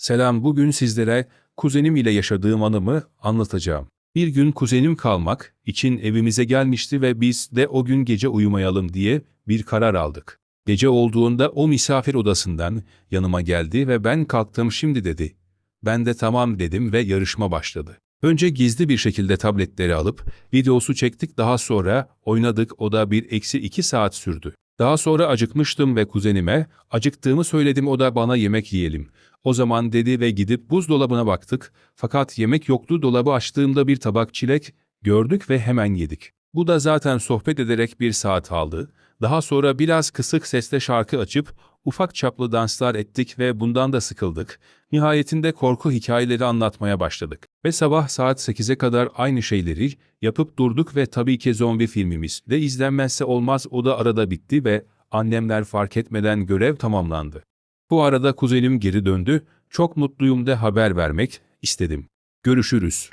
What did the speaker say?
Selam, bugün sizlere kuzenim ile yaşadığım anımı anlatacağım. Bir gün kuzenim kalmak için evimize gelmişti ve biz de o gün gece uyumayalım diye bir karar aldık. Gece olduğunda o misafir odasından yanıma geldi ve ben kalktım şimdi dedi. Ben de tamam dedim ve yarışma başladı. Önce gizli bir şekilde tabletleri alıp videosu çektik daha sonra oynadık o da bir eksi iki saat sürdü. Daha sonra acıkmıştım ve kuzenime acıktığımı söyledim o da bana yemek yiyelim. O zaman dedi ve gidip buzdolabına baktık fakat yemek yoktu dolabı açtığımda bir tabak çilek gördük ve hemen yedik. Bu da zaten sohbet ederek bir saat aldı. Daha sonra biraz kısık sesle şarkı açıp ufak çaplı danslar ettik ve bundan da sıkıldık. Nihayetinde korku hikayeleri anlatmaya başladık. Ve sabah saat 8'e kadar aynı şeyleri yapıp durduk ve tabii ki zombi filmimiz de izlenmezse olmaz o da arada bitti ve annemler fark etmeden görev tamamlandı. Bu arada kuzenim geri döndü, çok mutluyum da haber vermek istedim. Görüşürüz.